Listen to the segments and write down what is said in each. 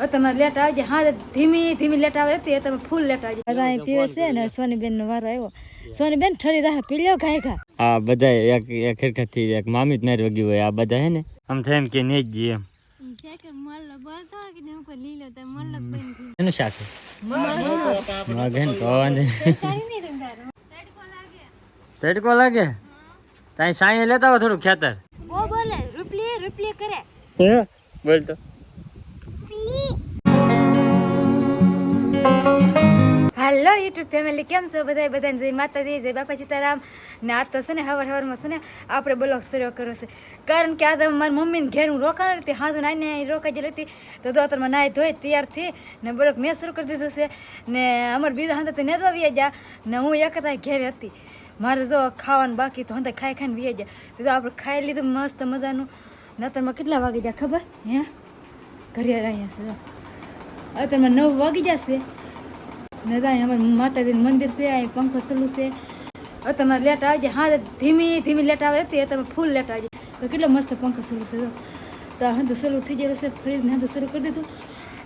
હવે તમારે લેટ આવજે હા ધીમી ધીમી લેટ આવે હતી તમે ફૂલ લેટ આવજે બધા અહીં પીવે છે ને સોનીબેન નો વારો આવ્યો. સોનીબેન ઠરી રાહ પી લ્યો ખાઈ ખા આ બધા એક એક ખરખરથી એક મામી જ નાર વગી હોય આ બધા હે ને? આમ થાય એમ કે નહીં જ એમ. એનું શાક મગ હે ને તો તડકો લાગે. તાઈ સાંયે લેતા હોય થોડું ખેતર. ઓ બોલે રૂપલી રૂપલી કરે. હે? બોલ તો. હાલો યુટ્યુબ ફેમિલી, કેમ છો બધા બધાને જય માતાજી, જય બાપા સીતારામ. ને આ તો છે ને હવાર હવારમાં છે ને આપણે બ્લોગ શરૂ કર્યો છે. કારણ કે આ મારી મમ્મીને ઘેર હું રોકાણ હતી હાથું નાઈને રોકાઈ ગયેલી હતી. તો દોતરમાં નાહી ધોઈ તૈયાર થઈ ને બ્લોગ મેં શરૂ કરી દીધું છે. ને અમારે બીજા હાથે નેદવા વી ગયા ને હું એક હતા ઘેર હતી. મારે જો ખાવાનું બાકી તો હંતા ખાઈ ખાઈને વી ગયા. તો આપણે ખાઈ લીધું મસ્ત મજાનું. નતરમાં કેટલા વાગી જાય ખબર? હે? ઘરે અહીંયા છે જો. અત્યારમાં નવ વાગી જશે. ને ત્યાં અમારે માતાજીનું મંદિર છે અહીં પંખો ચાલુ છે. હવે તમારે લેટ આવજે હા ધીમી ધીમી લેટ આવે હતી તમે ફૂલ લેટ આવજે તો કેટલો મસ્ત પંખો ચાલુ છે, જો. તો હા તો શરૂ થઈ ગયેલું છે ફ્રીજ ને તો શરૂ કરી દીધું.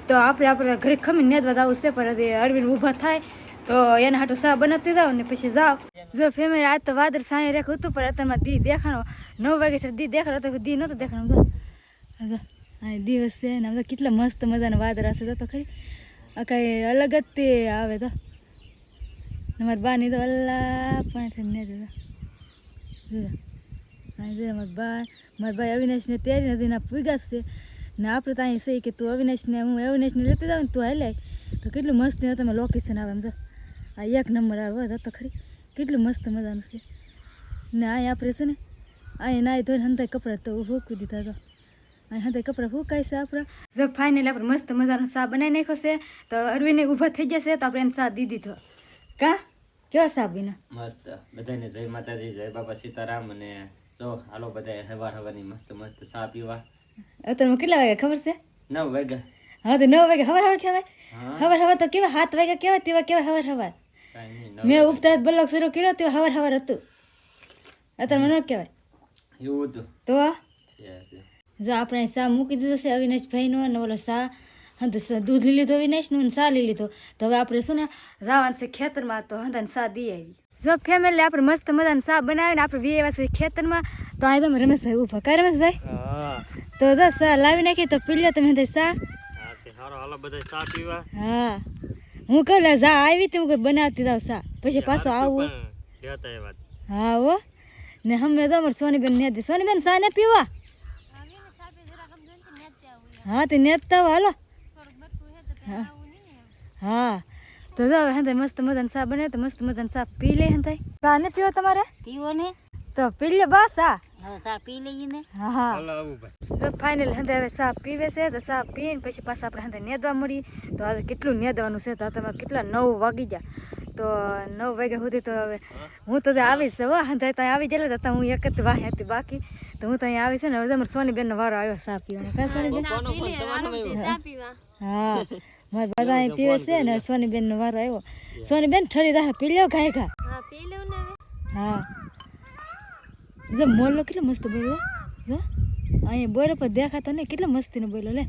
તો આપણે આપણે ઘરે ખમીને નેદવા જવું છે, પણ હજી અરવિંદ ઊભા થાય. તો એના હાટું સા બનાવતી જાઓ ને પછી જાઓ. જો ફેમિલી આજ તો વાદળ સાંજે રેખ હતું, પણ અત્યારમાં દી દેખાણો નવ વાગે છે, દી દેખાડો તો દી નહોતો દેખાણો જો દિવસ છે ને આમ તો કેટલા મસ્ત મજાના વાદળા જો તો ખરી. આ કાંઈ અલગ જ તે આવે તો. અમારી બાની તો અલ્લા પણ ને જો હા અમારા બા મારા ભાઈ અવિનાશને તેરી નદીના પૂગાસ છે. ને આપણે તો અહીં સહી કે તું અવિનાશને, હું અવિનાશને લેતી જાઉં ને તું હાલે. તો કેટલું મસ્ત ને તમે લોકેશન આવે એમ જો. આ એક નંબર આવે તો ખરી. કેટલું મસ્ત મજાનું છે. ને અહીં આપણે છે ને અહીં નાય ધોઈને હંતાઈ કપડાં તો ફૂંકી દીધા તો. અહીં હંતાઈ કપડાં ફૂંકાય છે આપણે. જો ફાઇનલ આપણે મસ્ત મજાનો સા બનાવી નાખ્યો છે તો અરવિંદ ઊભા થઈ જશે તો આપણે એને સા દી દીધો કા? કેવો સા બીના? મસ્ત. બધાને જય માતાજી જય બાબા સીતારામ અને જો હાલો બધા હવાર હવારની મસ્ત મસ્ત ચા પીવા. અત્યારે કેટલા વાગ્યા ખબર છે? નવ વાગ્યા. હા તો નવ વાગ્યા હવાર હવાર કહેવાય. હવાર હવાર તો કેવા હાથ વાગ્યા કેવા તેવા કેવા હવાર હવાર. મેં ઉપતા બ્લોગ શરૂ કર્યો તે હવાર હવાર હતું. અત્યારે ન કહેવાય. એવું હતું. તો છે છે. જો આપણે સા મૂકી દીધો છે અવિનાશભાઈનો અને ઓલો સા તો દૂધ લઈ લીધો અવિનાશનું અને સા લઈ લીધો. તો હવે આપણે શું ને જવાનું છે ખેતરમાં તો હંધાને સા દઈ આવી. જો ફેમિલી આપણે મસ્ત મજાનું સા બનાવીને આપણે વી આવ્યા છે ખેતરમાં તો આ તમે રમેશભાઈ ઊભા. કરે રમેશભાઈ? હા. તો જો સા લાવી નાખી તો પી લ્યો તમે સા. હા હા. હું કહું લે જા આવી તી હું બનાવતી જાઉં સા. પછી પાછો આવું. હા હો. ને હમે તો અમારે સોનીબેન ને સોની સોનીબેન સા ને પીવા? હા તે નેતા હાલો. હા. હા. તો જો હે મસ્ત મજાનું સા બને તો મસ્ત મજાનું સા પી લે હંધાઈ સા ને પીવો તમારે? પીવો ને. તો પી લે બસ સા સા પી લઈએ ને. હા હા. હાલો આવું ભાઈ. તો ફાઇનલ હંધાઈ હવે સા પીવે છે તો સા પીને પછી પાછા આપણે હંધાઈ નેદવા મળી તો આજે કેટલું નેદવાનું છે તો તમારે કેટલા નવ વાગી ગયા. તો નવ વાગ્યા સુધી તો હવે હું? તો આવીશ. હવે ત્યાં આવી ગયેલા હતા. હું એક જ વાહે હતી. બાકી તો હું તો અહીંયા આવીશ ને હવે સોની સોની બેનનો વારો આવ્યો સા પીવાનો. કાં સોની હા મારા બધા અહીં પીવે છે ને સોની બેન નો વારો આવ્યો. સોની બેન ઠરી રાહ પી લ્યો ગાય ઘા. હા જો મોરલો કેટલો મસ્ત બોલ્યો જો અહીંયા બોલો પણ દેખાતો ને કેટલો મસ્તીનો બોલ્યો લે.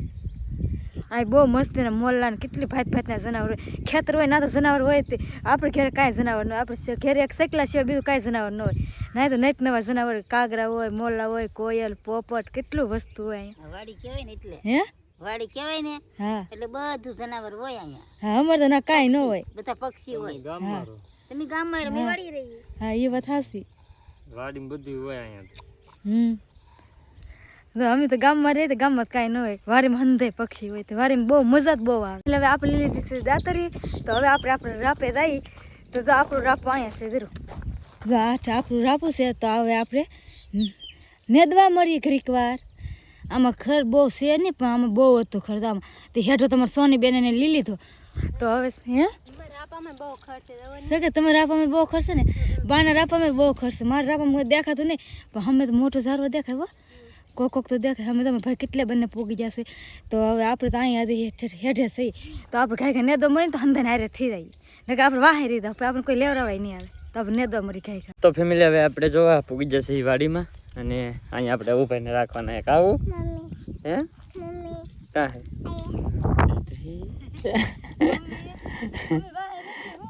આ બહુ મસ્ત ને મોલ્લા ને કેટલી ભાત ભાતના જનાવર હોય. ખેતર હોય ના તો જનાવર હોય તે. આપણે ઘેર કાંઈ જનાવર ન હોય. આપણે ઘેર એક સકલા સિવાય બીજું કાંઈ જનાવર ન હોય. ના તો નહીં નવા જનાવર કાગરા હોય મોલ્લા હોય કોયલ પોપટ કેટલું વસ્તુ હોય વાડી કહેવાય ને એટલે. હે? વાડી કહેવાય ને હા. એટલે બધું જનાવર હોય અહીંયા. હા અમારે તો ના કાંઈ ન હોય. બધા પક્ષી હોય. હા. તમે ગામમાં વાડી રહી હા એ વાત હાસી વાડીમાં બધું હોય અહીંયા હમ. અમે તો ગામમાં રહીએ તો ગામમાં કાંઈ ન હોય. વારે હંધે પક્ષી હોય તો વારીમાં બહુ મજા જ બહુ આવે. એટલે હવે આપણે લીલી દીધી દાતરી તો હવે આપણે આપણે રાપે જઈએ તો જો આપણું રાપો અહીંયા છે જરૂર જો આઠ આપણું રાપું છે તો હવે આપણે નેદવા મળીએ ઘડીક વાર. આમાં ખર બહુ છે નહીં પણ આમાં બહુ હતું ખર તો આમાં તે હેઠો તમારે સોની બેન લઈ લીધો. તો હવે હે? છે કે તમે રાપામાં બહુ ખર્ચે ને? બાના રાપામાં બહુ ખર્ચે મારા રાપામાં દેખાતું નહીં પણ અમે તો મોટો ઝાડવા દેખાય હો. કોક કોક તો દેખાય અમે તમે ભાઈ કેટલે બંને પોગી જશે તો હવે આપણે તો અહીંયા આજે હેઠે સહી થઈ તો આપણે ખાઈ ખાઈ નેદો મળીને તો હંધાને હારે થઈ જાય. નકર આપણે વાહે રહી તો આપણે કોઈ લેવરાવાય નહીં આવે. તો આપણે નેદો મરી ખાઈ ખાઈ તો ફેમિલી હવે આપણે જોવા પૂગી જશે એ વાડીમાં. અને અહીંયા આપણે ઉભાઈને રાખવાના એક આવું. હે?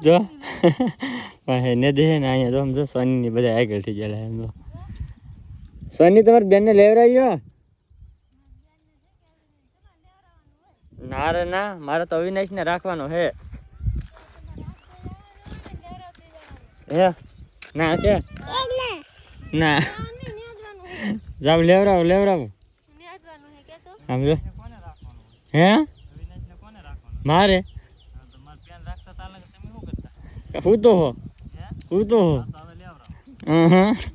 જો. ને દે ને અહીંયા જો સમજો સોનીની બધા આગળ થઈ ગયેલા એમ સોની તમારી બેનને લેવરાવ્યો ના રે ના મારે તો અવિનાશને રાખવાનો હે. હે? ના છે ના. જાવ લેવરાવો લેવરાવો. સમજો હે? મારે? હું તો હો. હું તો હો. અહં.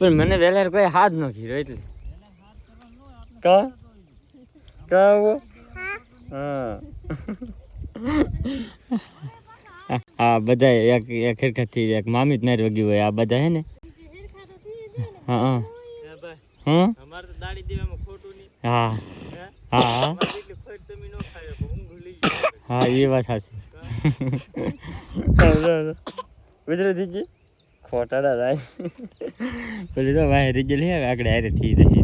પણ મને વહેલા કોઈ હાથ ન ઘીરો એટલે. કા? કા આવો? હા. હા બધા એક એક હરખથી એક મામી જ મારી વગી હોય, આ બધા હે ને? હા હા. હા. હા હા. હા, એ વાત સાચી. ગુજરાતી જી ખોટા દાદા પેલી તો ભાઈ રીજે લે આગળ હારે થઈ જાય.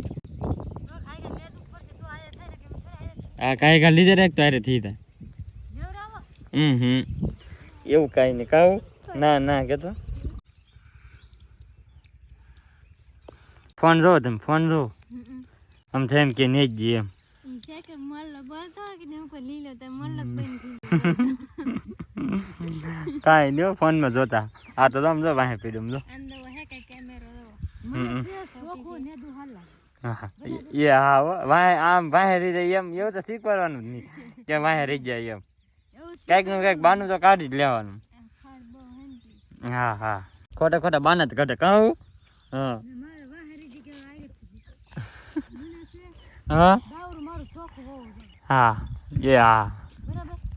આ કાંઈ કાંઈ લીધે રાખ તો હારે થઈ જાય. હમ હમ. એવું કાંઈ નહીં. કાવું ના ના કેતો ફોન જોવો તમે ફોન જોવો. આમ થાય એમ કે નહીં જ એમ. કાંઈ નહીં ફોનમાં જોતા આ તો સમજો જો વાહે પીડું જો હમ. હા હા. એ હા હો. વાહે આમ વાહે રહી જાય એમ એવું તો શીખવાડવાનું જ નહીં કે વાહે રહી જાય એમ કંઈકનું કાંઈક બાનું તો કાઢી જ લેવાનું હા હા ખોટા ખોટા બાના જ કાઢે કહું હા હા હા એ હા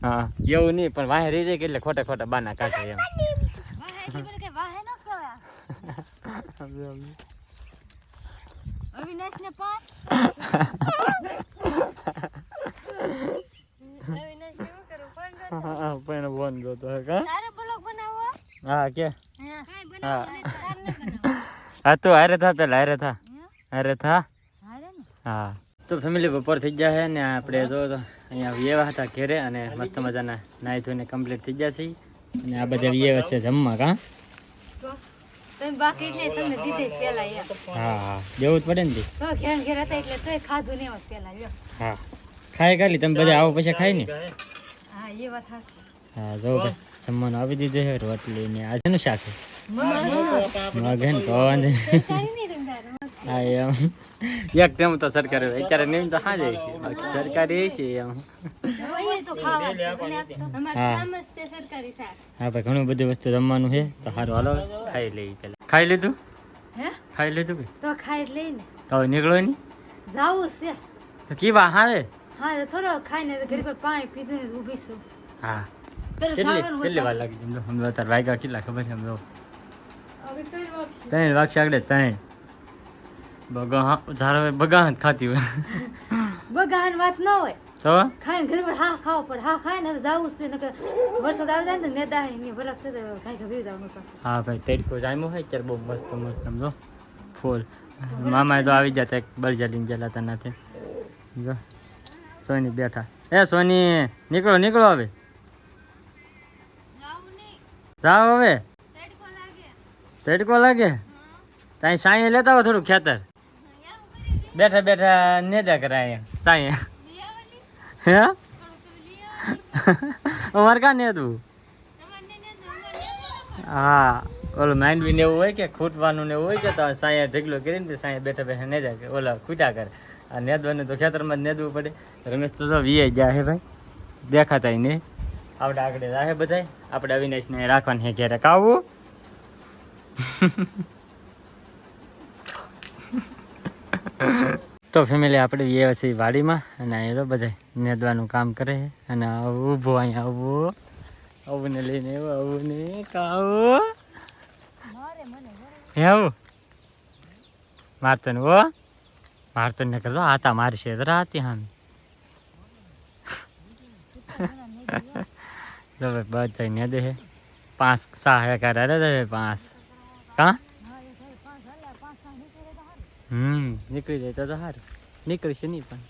હા. એવું નહીં પણ વાહે રહી જાય કે એટલે ખોટા ખોટા બાના કાઢે એમ. અવિનાશ પણ? અવિનાશ ને કરું? પણ જો હા પણ ફોન જોતો હા કા? તારે બ્લોગ બનાવવો હા કે? હા. હા. તો હારે થા પેલા હારે થા. હારે થા? હા. તો ફેમિલી બપોર થઈ છે ને આપણે જો તો અહીંયા વ્યવા હતા ઘેરે અને મસ્ત મજાના નાહી ધોઈને કમ્પ્લીટ થઈ ગયા છે. અને આ બધા વ્યવા છે જમવા કા? હા દેવું જ પડે ને ને હા. ખાઈ ખાલી તમે બધા આવો પછી ખાઈ ને? હા જો જમવાનું આવી દીધું છે રોટલી ને આ શેનું શાક? મગન મગ ને તો વાંધો નહીં. સારી નહીં તમે તારું હા એમ. એક ટેમ તો સરકારી અત્યારે નહીં તો હા જાય છે. બાકી સરકારી છે એમ. હા. ભાઈ ઘણું બધી વસ્તુ જમવાનું છે તો સારું હાલો ખાઈ લઈએ પેલા ખાઈ લીધું? હે? ખાઈ લીધું કે? તો ખાઈ લઈને. તો નીકળો નહીં જાવું છે. તો કેવા હા હા થોડો ખાઈને તો પર પાણી પીધું ઊભી છું. હા. કેટલી કેટલી વાર લાગી સમજો સમજો તાર વાગ્યા કેટલા ખબર છે સમજો ત્રણ વાગશે આગળ ત્રણ. બગા ઝારો બગા જ ખાતી હોય. બગાન વાત ન હોય. તો? ખાઈને ઘર પર હા ખાવ પર હા ખાય ને હવે જાવું છે નકર વરસાદ આવી જાય ને નેદા ની બરફ છે ખાઈ ખાઈ જવાનું પાછું હા ભાઈ તડકો જામ્યો હોય ત્યારે બહુ મસ્ત મસ્ત સમજો ફૂલ. મામા તો આવી. જતા એક બળજા લઈને ગયેલા હતા નાથે. જો સોની બેઠા. એ સોની નીકળો નીકળો હવે. જાઓ હવે. તડકો લાગે. ત્યાં સાંયે લેતા આવો થોડું ખેતર. બેઠા બેઠા નેદા કરાય સાંય હે? અમારે કાં નેદવું હા, ઓલું માઇન્ડ બી એવું હોય કે, ખૂટવાનું ને એવું હોય કે, તો સાંયે ઢગલો કરીને તે બેઠા બેઠા નેદા કે ઓલા ખૂટા કરે. આ નેદવાનું તો ખેતરમાં જ નેદવું પડે. રમેશ તો તો વીએ ગયા હે ભાઈ. દેખાતા નહીં. આપણે આગળ રાહે બધાય. આપણે અવિનાશને રાખવાની હે ઘેરે. કાવું તો ફેમિલી આપણે એ વાડીમાં અને અહીંયા તો બધા નેદવાનું કામ કરે છે. અને ઊભો અહીંયા ઊભો. આવું ને લઈને આવ્યો આવું ને કાવો હે આવું. મારતો ને ઓ મારતો ને કરતો આતા મારશે તો આતી હામ. જો ભાઈ બધા ને દે પાંચ સા એકાર અરે દે પાંચ. કા? હમ, નીકળી જાય તો તો સારું નીકળશે નહીં પણ.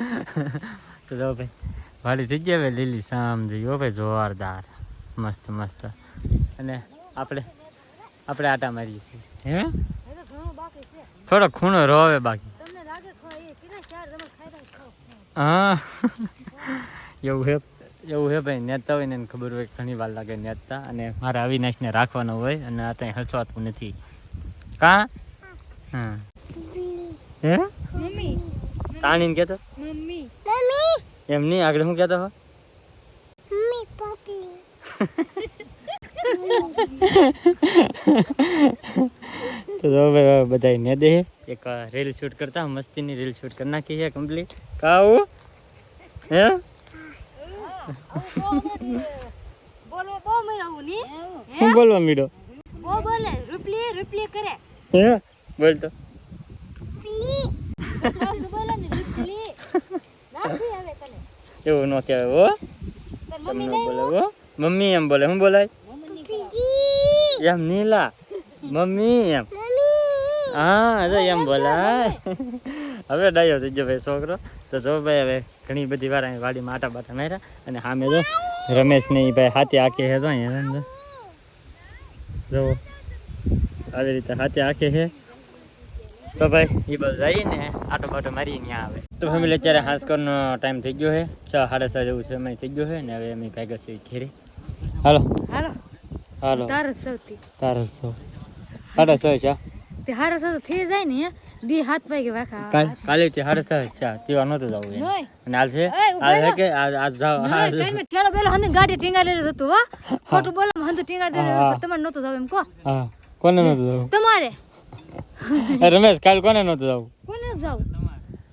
તો જો ભાઈ વાડી થઈ ગયા હવે લીલી સામ જઈ ભાઈ, જોરદાર. મસ્ત મસ્ત. અને આપણે આપણે આટા મારીએ છીએ. હે? થોડો ખૂણો રોવે બાકી. હા. એવું હે એવું હે ભાઈ, નેતા હોય ને એને ખબર હોય ઘણી વાર લાગે નેતા. અને મારે અવિનાશને રાખવાનો હોય અને આ ત્યાં હસવાતું નથી. કા? હા. હે? મમ્મી. તાણીને કહેતો? મમ્મી. એમ નહીં આગળ શું કહેતો હો? તો જો ભાઈ બધા ને દે. એક રીલ શૂટ કરતા મસ્તીની રીલ શૂટ કરી નાખી છે કમ્પ્લીટ કાવું હે? શું બોલવા મીડો? બો બોલે રૂપલી રૂપલી કરે. હે? બોલ તો એવું ન કહેવાય, હો. તમને બોલે હો. મમ્મી એમ બોલે શું બોલાય? એમ નીલા, મમ્મી એમ. હા જો એમ બોલાય. હવે ડાયો થઈ ગયો ભાઈ છોકરો. તો જો ભાઈ હવે ઘણી બધી વાર અહીં વાડીમાં આટા બાટા માર્યા અને સામે જો રમેશ ને ભાઈ હાથે આકે હે જો અહીંયા, જો. આવી રીતે હાથે આકે છે. તો ભાઈ એ બધું જઈને આટો બાટો મારી ત્યાં આવે. તો ફેમિલી અત્યારે હાંસકરનો ટાઈમ થઈ ગયો છે. છ સાડા છ જેવું સમય થઈ ગયો છે ને હવે અમે ભેગા છીએ ઘેરે. હાલો. હાલો. હાલો. તાર સૌથી. તારો સૌ. સાડા છ છે તે હારા સૌ થઈ જાય ને દી હાથ વાગે વાખા કાલ કાલે થી સાડા છ છે તેવા નહોતું જવું. અને આજ છે? આજ છે કે? આજ આજ જાવ આજ કાઈ ઠેલો બેલો હંધી ગાડી ટીંગાડી હતું હો. ખોટું બોલો હંધું ટીંગાડી તમારે નતો જવું એમ કો હા. કોને નતો જાવ? તમારે. રમેશ કાલ કોને નહોતું જવું કોને જવું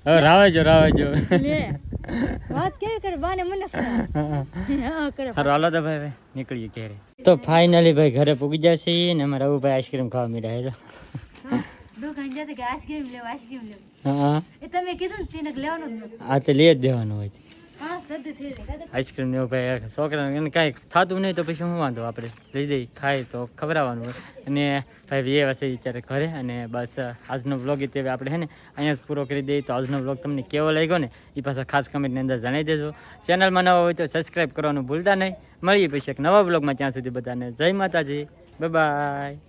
હવે રાવાજો રાવાજો. લે. વાત કેવી કરે? બાને મને હા કરે. હાલો તો ભાઈ નીકળીએ ઘેરે. તો ફાઇનલી ભાઈ ઘરે પૂગી જશે ને અમે આવું ભાઈ આઈસ્ક્રીમ ખાવા મીડા હેલો દુકાન જતા કે આઈસ્ક્રીમ લેવા આઈસ્ક્રીમ લેવા. હા એ તમે કીધું ને તીનક લેવાનું જ નતું આ તો લઈ જ દેવાનું હોય. આઈસ્ક્રીમ ને ભાઈ છોકરાને એને કાંઈ થતું નહીં તો પછી શું વાંધો આપણે? લઈ દઈ ખાય તો ખવડાવવાનું અને ભાઈ એ હશે અત્યારે ઘરે અને બસ આજનો વ્લોગ તે આપણે હે ને અહીંયા જ પૂરો કરી દઈએ. તો આજનો વ્લોગ તમને કેવો લાગ્યો ને એ પાછા ખાસ કમેન્ટની અંદર જણાવી દેજો. ચેનલમાં નવા હોય તો સબસ્ક્રાઈબ કરવાનું ભૂલતા નહીં. મળીએ પછી એક નવા વ્લોગમાં ત્યાં સુધી બધાને જય માતાજી. બાય